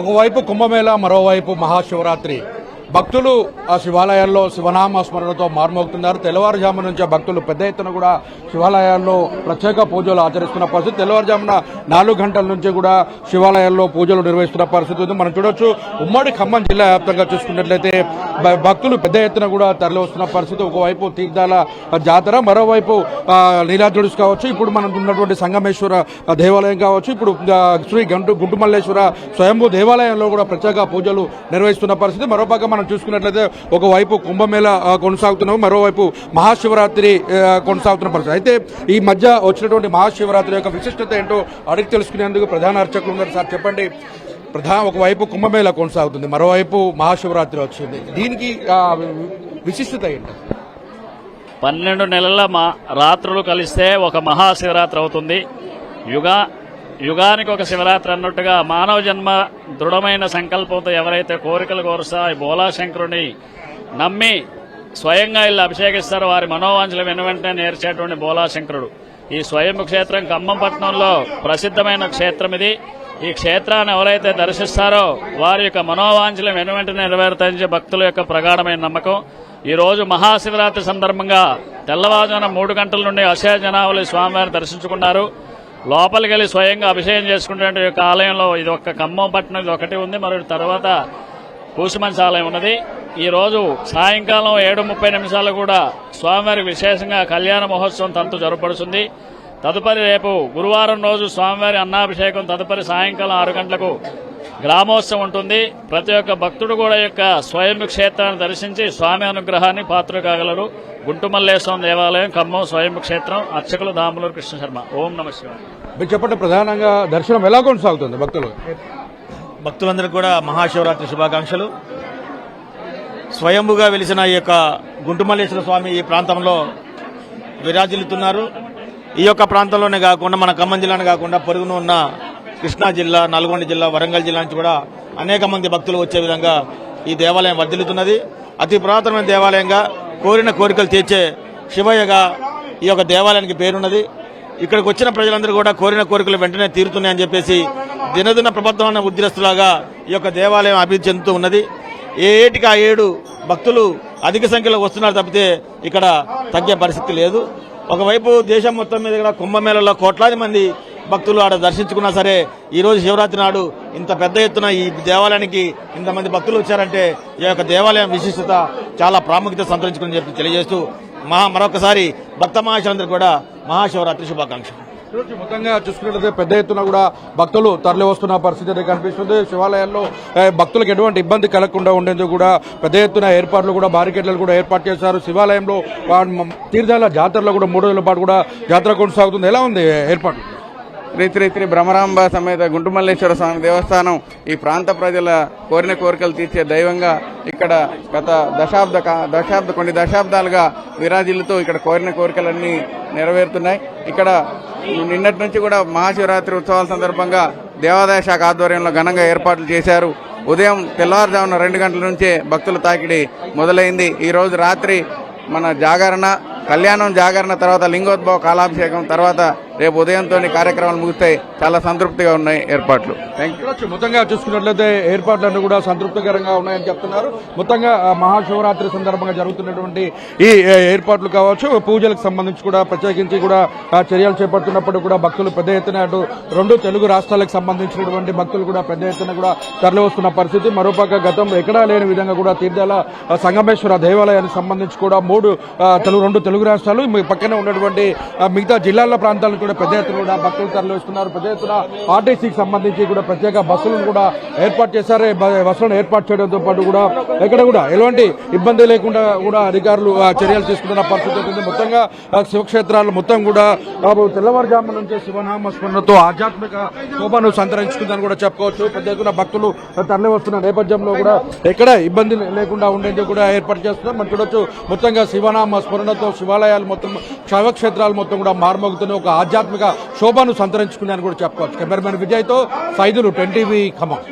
ఒకవైపు కుంభమేళ మరోవైపు మహాశివరాత్రి. భక్తులు ఆ శివాలయాల్లో శివనామ స్మరణతో మార్మోగుతున్నారు. తెల్లవారుజాము నుంచి భక్తులు పెద్ద ఎత్తున కూడా శివాలయాల్లో ప్రత్యేక పూజలు ఆచరిస్తున్న పరిస్థితి. తెల్లవారుజామున నాలుగు గంటల నుంచి కూడా శివాలయాల్లో పూజలు నిర్వహిస్తున్న పరిస్థితి ఉంది. మనం చూడొచ్చు ఉమ్మడి ఖమ్మం జిల్లా వ్యాప్తంగా చూసుకున్నట్లయితే భక్తులు పెద్ద ఎత్తున కూడా తరలి వస్తున్న పరిస్థితి. ఒకవైపు తీర్థాల జాతర మరోవైపు ఆ, నీలాద్రుడిస్ కావచ్చు. ఇప్పుడు మనం ఉన్నటువంటి సంగమేశ్వర దేవాలయం కావచ్చు. ఇప్పుడు శ్రీ గంటు గుంటుమల్లేశ్వర స్వయంభూ దేవాలయంలో కూడా ప్రత్యేక పూజలు నిర్వహిస్తున్న పరిస్థితి. మరోపక్క మనం చూసుకున్నట్లయితే ఒకవైపు కుంభమేళ కొనసాగుతున్నాము మరోవైపు మహాశివరాత్రి కొనసాగుతున్న పరిస్థితి. అయితే ఈ మధ్య వచ్చినటువంటి మహాశివరాత్రి యొక్క విశిష్టత ఏంటో అడిగి తెలుసుకునేందుకు ప్రధాన అర్చకులు ఉన్నారు. సార్ చెప్పండి. ప్రధాన ఒకవైపు కుంభమేళ కొనసాగుతుంది మరోవైపు మహాశివరాత్రి వచ్చింది. దీనికి విశిష్టత ఏంటి? పన్నెండు నెలల మా రాత్రులు కలిస్తే ఒక మహాశివరాత్రి అవుతుంది. యుగా యుగానికి ఒక శివరాత్రి అన్నట్టుగా మానవ జన్మ దృఢమైన సంకల్పంతో ఎవరైతే కోరికలు కోరుస్తా ఈ బోలాశంకరుని నమ్మి స్వయంగా ఇల్లు అభిషేకిస్తారో వారి మనోవాంఛలు వెను వెంటనే నేర్చేటువంటి బోలాశంకరుడు. ఈ స్వయం క్షేత్రం ఖమ్మంపట్నంలో ప్రసిద్ధమైన క్షేత్రం ఇది. ఈ క్షేత్రాన్ని ఎవరైతే దర్శిస్తారో వారి యొక్క మనోవాంఛలు వెను వెంటనే నెరవేరుతాయని భక్తుల యొక్క ప్రగాఢమైన నమ్మకం. ఈ రోజు మహాశివరాత్రి సందర్భంగా తెల్లవారుజామున మూడు గంటల నుండి అశయ జనావళి స్వామివారిని దర్శించుకున్నారు. లోపలికి వెళ్ళి స్వయంగా అభిషేకం చేసుకునే యొక్క ఆలయంలో ఇది ఒక ఖమ్మం పట్టణం ఇది ఒకటి ఉంది. మరి తర్వాత కూసుమంచి ఆలయం ఉన్నది. ఈరోజు సాయంకాలం ఏడు ముప్పై నిమిషాలు కూడా స్వామివారి విశేషంగా కళ్యాణ మహోత్సవం తంతు జరపడుతుంది తదుపరి రేపు గురువారం రోజు స్వామివారి అన్నాభిషేకం తదుపరి సాయంకాలం ఆరు గంటలకు గ్రామోత్సవం ఉంటుంది. ప్రతి ఒక్క భక్తుడు కూడా యొక్క స్వయం క్షేత్రాన్ని దర్శించి స్వామి అనుగ్రహాన్ని పాత్ర కాగలరు గుంటుమల్లేశ్వరం దేవాలయం ఖమ్మం స్వయం క్షేత్రం అర్చకులు దాములూరు కృష్ణ శర్మ. ఓం నమ మీరు చెప్పండి ప్రధానంగా దర్శనం ఎలా కొనసాగుతుంది భక్తులు? భక్తులందరికీ కూడా మహాశివరాత్రి శుభాకాంక్షలు. స్వయంభుగా వెలిసిన ఈ యొక్క గుంటుమల్లేశ్వర స్వామి ఈ ప్రాంతంలో విరాజిల్లుతున్నారు. ఈ యొక్క ప్రాంతంలోనే కాకుండా మన ఖమ్మం జిల్లానే కాకుండా పొరుగున ఉన్న కృష్ణా జిల్లా నల్గొండ జిల్లా వరంగల్ జిల్లా నుంచి కూడా అనేక మంది భక్తులు వచ్చే విధంగా ఈ దేవాలయం వర్ధిల్లుతున్నది. అతి పురాతనమైన దేవాలయంగా కోరిన కోరికలు తీర్చే శివయ్యగా ఈ యొక్క దేవాలయానికి పేరున్నది. ఇక్కడికి వచ్చిన ప్రజలందరూ కూడా కోరిన కోరికలు వెంటనే తీరుతున్నాయని చెప్పేసి దినదిన ప్రబద్ధమైన ఉద్రిస్తులాగా ఈ యొక్క దేవాలయం అభివృద్ధి చెందుతూ ఉన్నది. ఏ ఏటికి ఆ ఏడు భక్తులు అధిక సంఖ్యలో వస్తున్నారు తప్పితే ఇక్కడ తగ్గే పరిస్థితి లేదు. ఒకవైపు దేశం మొత్తం మీద కూడా కుంభమేళలో కోట్లాది మంది భక్తులు ఆడ దర్శించుకున్నా సరే ఈరోజు శివరాత్రి నాడు ఇంత పెద్ద ఎత్తున ఈ దేవాలయానికి ఇంతమంది భక్తులు వచ్చారంటే ఈ యొక్క దేవాలయం విశిష్టత చాలా ప్రాముఖ్యత సంతరించుకుని చెప్పి తెలియజేస్తూ మహా మరొకసారి భక్త మహాశివులందరికీ కూడా మహాశివరాత్రి శుభాకాంక్ష మొత్తంగా చూసుకున్నట్లయితే పెద్ద ఎత్తున కూడా భక్తులు తరలి వస్తున్న పరిస్థితి అయితే కనిపిస్తుంది. శివాలయాల్లో భక్తులకు ఎటువంటి ఇబ్బంది కలగకుండా ఉండేందుకు కూడా పెద్ద ఎత్తున ఏర్పాట్లు కూడా బారికేడ్లు కూడా ఏర్పాటు చేశారు. శివాలయంలో తీర్థాల జాతరలో కూడా మూడు రోజుల పాటు కూడా జాతర కొనసాగుతుంది. ఎలా ఉంది ఏర్పాటు రీతిరీతి భ్రమరాంబ సమేత గుంటుమల్లేశ్వర స్వామి దేవస్థానం ఈ ప్రాంత ప్రజల కోరిన కోరికలు తీర్చే దైవంగా ఇక్కడ గత దశాబ్ద దశాబ్ద కొన్ని దశాబ్దాలుగా విరాజిల్లుతూ ఇక్కడ కోరిన కోరికలన్నీ నెరవేరుతున్నాయి. ఇక్కడ నిన్నటి నుంచి కూడా మహాశివరాత్రి ఉత్సవాల సందర్భంగా దేవాదాయ శాఖ ఆధ్వర్యంలో ఘనంగా ఏర్పాట్లు చేశారు. ఉదయం తెల్లవారుజామున రెండు గంటల నుంచే భక్తుల తాకిడి మొదలైంది. ఈ రోజు రాత్రి మన జాగరణ కళ్యాణం జాగరణ తర్వాత లింగోద్భవ కాలాభిషేకం తర్వాత రేపు ఉదయంతో కార్యక్రమాలు ముగుస్తాయి చాలా సంతృప్తిగా ఉన్నాయి ఏర్పాట్లు. మొత్తంగా చూసుకున్నట్లయితే ఏర్పాట్లన్నీ కూడా సంతృప్తికరంగా ఉన్నాయని చెప్తున్నారు. మొత్తంగా మహాశివరాత్రి సందర్భంగా జరుగుతున్నటువంటి ఈ ఏర్పాట్లు కావచ్చు పూజలకు సంబంధించి కూడా ప్రత్యేకించి కూడా చర్యలు చేపడుతున్నప్పుడు కూడా భక్తులు పెద్ద ఎత్తున అటు రెండు తెలుగు రాష్ట్రాలకు సంబంధించినటువంటి భక్తులు కూడా పెద్ద ఎత్తున కూడా తరలి వస్తున్న పరిస్థితి. మరోపక్క గతంలో ఎక్కడా లేని విధంగా కూడా తీర్థాల సంగమేశ్వర దేవాలయానికి సంబంధించి కూడా మూడు తెలుగు రెండు తెలుగు రాష్ట్రాలు పక్కనే ఉన్నటువంటి మిగతా జిల్లాల ప్రాంతాలకు కూడా పెద్ద ఎత్తున కూడా భక్తులు తరలిస్తున్నారు. పెద్ద ఎత్తున ఆర్టీసీకి సంబంధించి కూడా ప్రత్యేక బస్సులను కూడా ఏర్పాటు చేశారు. బస్సులను ఏర్పాటు చేయడంతో పాటు కూడా ఎక్కడ కూడా ఎలాంటి ఇబ్బంది లేకుండా కూడా అధికారులు ఆ, చర్యలు తీసుకుంటున్న పరిస్థితి మొత్తంగా శివక్షేత్రాలు మొత్తం కూడా తెల్లవారుజాము నుంచే శివనామ స్మరణతో ఆధ్యాత్మిక శోభను సంతరించుకుందని కూడా చెప్పుకోవచ్చు. పెద్ద ఎత్తున భక్తులు తరలి వస్తున్న నేపథ్యంలో కూడా ఎక్కడ ఇబ్బంది లేకుండా ఉండేందుకు కూడా ఏర్పాటు చేస్తున్నారు. మనం చూడొచ్చు మొత్తంగా శివనామ స్మరణతో శివాలయాలు మొత్తం శైవక్షేత్రాలు మొత్తం కూడా మారుమోగుతున్న ఒక ఆధ్యాత్మిక శోభను సంతరించుకున్నాయని కూడా చెప్పుకోవచ్చు. కెమెరామెన్ విజయ్తో సైదులు ట్వంటీవీ ఖమ్మం.